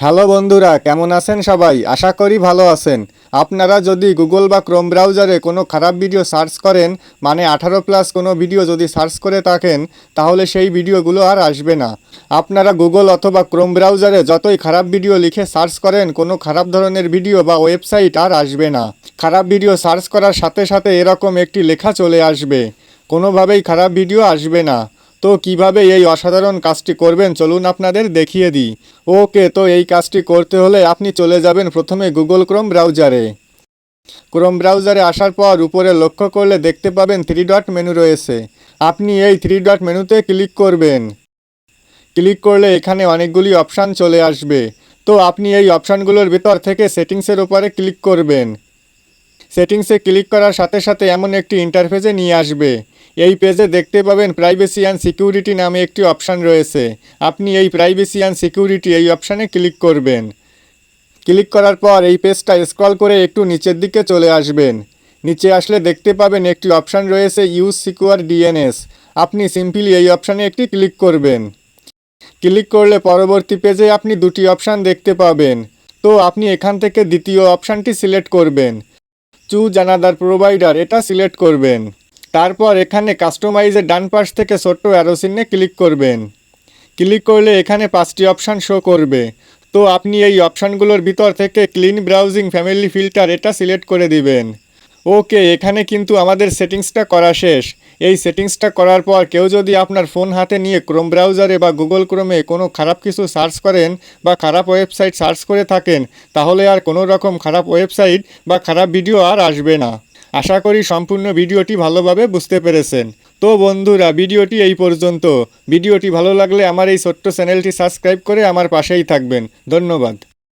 Hello বন্ধুরা, কেমন আছেন সবাই? আশা করি ভালো আছেন। আপনারা যদি গুগল বা ক্রোম ব্রাউজারে কোনো খারাপ ভিডিও সার্চ করেন মানে আঠারো প্লাস কোনো ভিডিও যদি সার্চ করে থাকেন, তাহলে সেই ভিডিওগুলো আর আসবে না। আপনারা গুগল অথবা ক্রোম ব্রাউজারে যতই খারাপ ভিডিও লিখে সার্চ করেন, কোনো খারাপ ধরনের ভিডিও বা ওয়েবসাইট আর আসবে না। খারাপ ভিডিও সার্চ করার সাথে সাথে এরকম একটি লেখা চলে আসবে। কোনোভাবেই খারাপ ভিডিও আসবে না। তো কীভাবে এই অসাধারণ কাজটি করবেন চলুন আপনাদের দেখিয়ে দিই। ওকে, তো এই কাজটি করতে হলে আপনি চলে যাবেন প্রথমে গুগল ক্রোম ব্রাউজারে। ক্রোম ব্রাউজারে আসার পর উপরে লক্ষ্য করলে দেখতে পাবেন থ্রি ডট মেনু রয়েছে। আপনি এই থ্রি ডট মেনুতে ক্লিক করবেন। ক্লিক করলে এখানে অনেকগুলি অপশান চলে আসবে। তো আপনি এই অপশানগুলোর ভিতর থেকে সেটিংসের উপরে ক্লিক করবেন। সেটিংসে ক্লিক করার সাথে সাথে এমন একটি ইন্টারফেসে নিয়ে আসবে। এই পেজে দেখতে পাবেন প্রাইভেসি অ্যান্ড সিকিউরিটি নামে একটি অপশান রয়েছে। আপনি এই প্রাইভেসি অ্যান্ড সিকিউরিটি এই অপশানে ক্লিক করবেন। ক্লিক করার পর এই পেজটা স্ক্রল করে একটু নিচের দিকে চলে আসবেন। নিচে আসলে দেখতে পাবেন একটি অপশান রয়েছে ইউজ সিকিউর ডিএনএস আপনি সিম্পলি এই অপশানে একটি ক্লিক করবেন। ক্লিক করলে পরবর্তী পেজে আপনি দুটি অপশান দেখতে পাবেন। তো আপনি এখান থেকে দ্বিতীয় অপশানটি সিলেক্ট করবেন। চুজ জানাদার প্রোভাইডার, এটা সিলেক্ট করবেন। তারপর এখানে কাস্টমাইজের ডান পাশ থেকে ছোট্ট অ্যারোসিনে ক্লিক করবেন। ক্লিক করলে এখানে পাঁচটি অপশান শো করবে। তো আপনি এই অপশানগুলোর ভিতর থেকে ক্লিন ব্রাউজিং ফ্যামিলি ফিল্টার এটা সিলেক্ট করে দিবেন। ওকে, এখানে কিন্তু আমাদের সেটিংসটা করা শেষ। এই সেটিংসটা করার পর কেউ যদি আপনার ফোন হাতে নিয়ে ক্রোম ব্রাউজারে বা গুগল ক্রোমে কোনো খারাপ কিছু সার্চ করেন বা খারাপ ওয়েবসাইট সার্চ করে থাকেন, তাহলে আর কোনো রকম খারাপ ওয়েবসাইট বা খারাপ ভিডিও আর আসবে না। আশা করি সম্পূর্ণ ভিডিওটি ভালোভাবে বুঝতে পেরেছেন। তো বন্ধুরা, ভিডিওটি এই পর্যন্ত। ভিডিওটি ভালো লাগলে আমার এই ছোট্ট চ্যানেলটি সাবস্ক্রাইব করে আমার পাশেই থাকবেন। ধন্যবাদ।